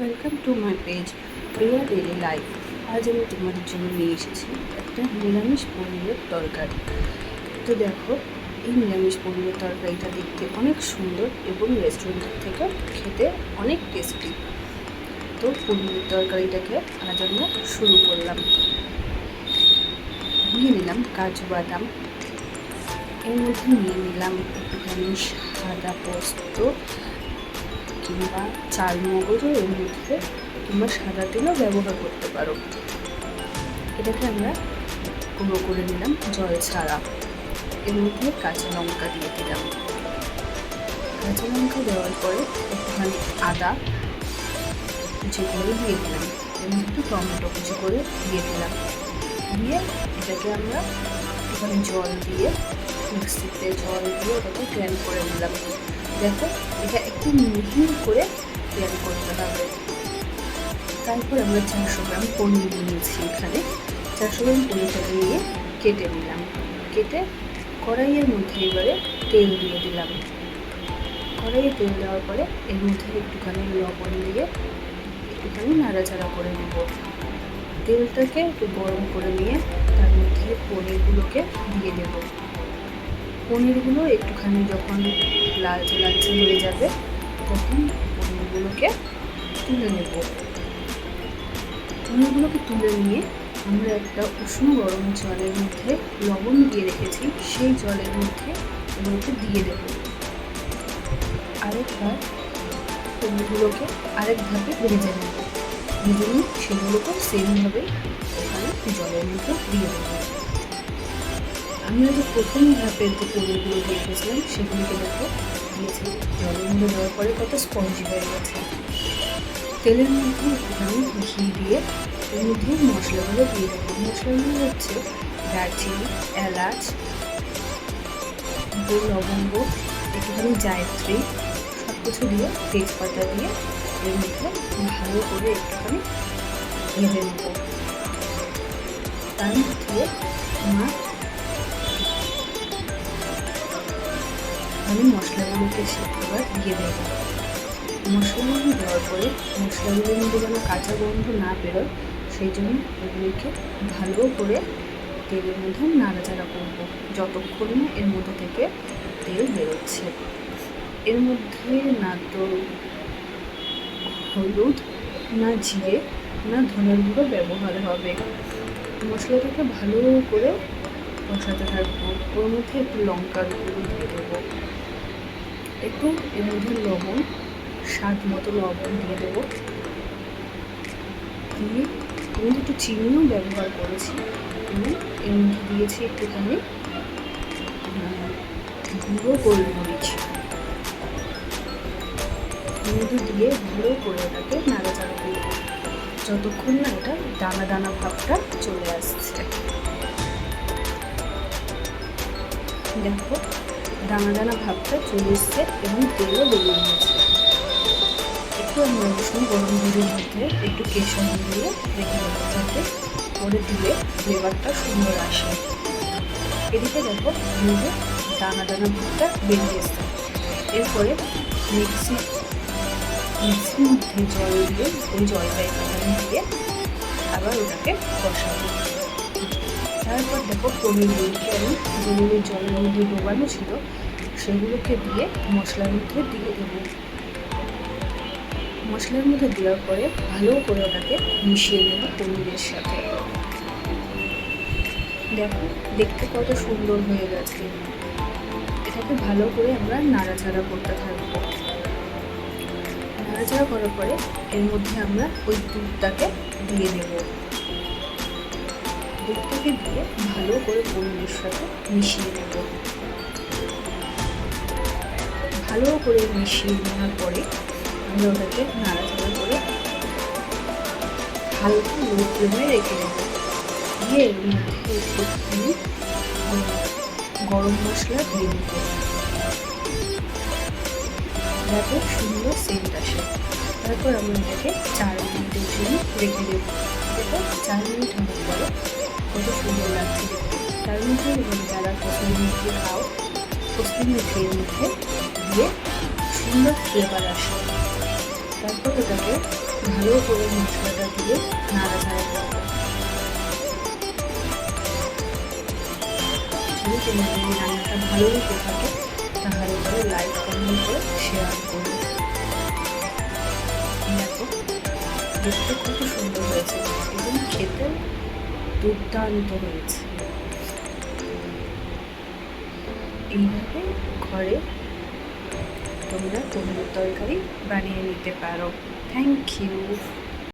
Welcome to my page Priya daily life আজ আমি তোমাদের জন্য নিয়ে এসেছি একটা নিরামিষ পনিরের তরকারি। তো দেখো, এই নিরামিষ পনিরের তরকারিটা দেখতে অনেক সুন্দর এবং রেস্টুরেন্টের থেকে খেতে অনেক টেস্টি তো পনিরের তরকারিটাকে আজ আমরা শুরু করলাম। নিয়ে নিলাম কাজু বাদাম। এর মধ্যে নিয়ে নিলাম একটুখানি সাদা পোস্ত। কিংবা চাল মগজও এর মধ্যে কিংবা সাদা তেলও ব্যবহার করতে পারো। এটাকে আমরা গুঁড়ো করে নিলাম জল ছাড়া। এর মধ্যে কাঁচা লঙ্কা দিয়ে দিলাম। কাঁচা লঙ্কা দেওয়ার পরে একটুখানি আদা কুচি করে দিয়ে দিলাম। মধ্যে একটু টমেটো কুচি করে দিয়ে দিলাম। দিয়ে এটাকে আমরা একটুখানি জল দিয়ে মিক্সিতে জল দিয়ে ওটাকে গ্র্যান্ড করে নিলাম। দেখো, এটা একটু মিহি করে গ্র্যান্ড করতে হবে। তারপর আমরা চারশো গ্রাম পনির নিয়েছি এখানে। চারশো গ্রাম পনিরটাকে নিয়ে কেটে নিলাম। কেটে কড়াইয়ের মধ্যে এবারে তেল দিয়ে দিলাম। কড়াইয়ে তেল দেওয়ার পরে এর মধ্যে একটুখানি লবণ দিয়ে একটুখানি নাড়াচাড়া করে নেব। তেলটাকে একটু গরম করে নিয়ে তার মধ্যে পনিরগুলোকে দিয়ে দেব। পনিরগুলো একটুখানি যখন লালচে লালচে হয়ে যাবে, তখন পনিরগুলোকে তুলে নেব। পনিরগুলোকে তুলে নিয়ে আমরা একটা উষ্ণ গরম জলের মধ্যে লবণ দিয়ে রেখেছি, সেই জলের মধ্যে এগুলোকে দিয়ে দেব। আরেকবার পনিরগুলোকে আরেক ধাপে ভেজে নেব। ভেজে নিয়ে সেগুলোকে সেমভাবেই ওখানে জলের মধ্যে দিয়ে দেবো। আমরা যে প্রথম পনিরগুলো দিয়ে রেখেছিলাম সেগুলোকে দেখো। দিয়েছি জলের মধ্যে দেওয়ার পরে কত স্পঞ্জি হয়ে গেছে। তেলের মধ্যে একটুখানি ঘি দিয়ে এর মধ্যে মশলাগুলো দিয়ে দেবো। মশলাগুলো হচ্ছে দারচিনি, এলাচ লবঙ্গ, একটুখানি জায়ত্রী সব কিছু দিয়ে তেজপাতা দিয়ে এর মধ্যে ভালো করে একটুখানি ভেজে নেব। তার মধ্যে আমার আমি মশলাগুলোকে এবার দিয়ে দেবো। মশলাগুলো দেওয়ার পরে মশলাগুলোর মধ্যে যেন কাঁচা গন্ধ না বেরোয়, সেই জন্য এগুলিকে ভালো করে তেলের মধ্যে নাড়াচাড়া করব। যতক্ষণ না এর মধ্যে থেকে তেল বেরোচ্ছে। এর মধ্যে না তো হলুদ, না জিরে, না ধনের গুঁড়ো ব্যবহার হবে। মশলাটাকে ভালো করে কষাতে থাকব। ওর মধ্যে একটু লঙ্কার গুঁড়ো দিয়ে দেবো। একটু এর মধ্যে লবণ, স্বাদ মতো লবণ দিয়ে দেবো। দিয়ে আমি একটু চিনিও ব্যবহার করেছি। এবং এর মধ্যে দিয়েছি একটুখানি গুঁড়ো গোলমরিচ। মধ্যে দিয়ে ভালো করে ওটাকে নাড়াচাড়া করব যতক্ষণ না এটা দানা দানা ভাবটা চলে আসছে। দেখো। দানা দানা ভাবটা চলে এসছে এবং তেলও বেরিয়ে গিয়েছে একটু আমি রসুন, গরম দুধের মধ্যে একটু কেশর দিয়ে রেখে দেবো যাতে করে দিলে ফ্লেভারটা সুন্দর আসে। এদিকে দেখো দুধে দানা দানা ভাবটা বেরিয়ে এসছে। এরপরে মিক্সি, মিক্সির মধ্যে জল দিয়ে, ওই জলটা একটুখানি দিয়ে আবার ওটাকে কষাবো। তারপর দেখো পনিরগুলোকে আমি যেগুলো জলের মধ্যে ডোবানো ছিল, সেগুলোকে দিয়ে মশলার মধ্যে দিয়ে দেবো। মশলার মধ্যে দেওয়ার পরে ভালো করে ওটাকে মিশিয়ে নেব পনিরের সাথে। দেখো, দেখতে কত সুন্দর হয়ে গেছে। এটাকে ভালো করে আমরা নাড়াচাড়া করতে থাকব। নাড়াচাড়া করার পরে এর মধ্যে আমরা ওই দুধটাকে দিয়ে দেবো। দুধটাকে দিয়ে ভালো করে পনিরের সাথে মিশিয়ে নেব ভালো করে মিশিয়ে নেওয়ার পরে আমরা ওটাকে নাড়াচাড়া করে হালকা লো ফ্লেমে রেখে দেব। দিয়ে একটুখানি গরম মশলা দিয়ে দেবো যাতে সুন্দর সেন্ট আসে। তারপর আমরা এটাকে চার মিনিটের জন্য রেখে দেবো। দেখো চার মিনিট হওয়ার পরে কত সুন্দর লাগছে তার মধ্যে যারা কসুরি মেথি খাও কসুরি মেথির মধ্যে দিয়ে সুন্দর ফ্লেভার আসে। তারপর ওটাকে ভালো করে মশলাটা দিয়ে নাড়াচাড়া করব যদি তোমাদের এই রান্নাটা ভালো লেগে থাকে, তাহলে পরে লাইক কমেন্ট করে শেয়ার করো। দেখো, দেখতে কত সুন্দর হয়েছে। এবং খেতে দুর্দান্ত হয়েছে এইভাবে ঘরে তোমরা তোমার তরকারি বানিয়ে নিতে পারো। Thank you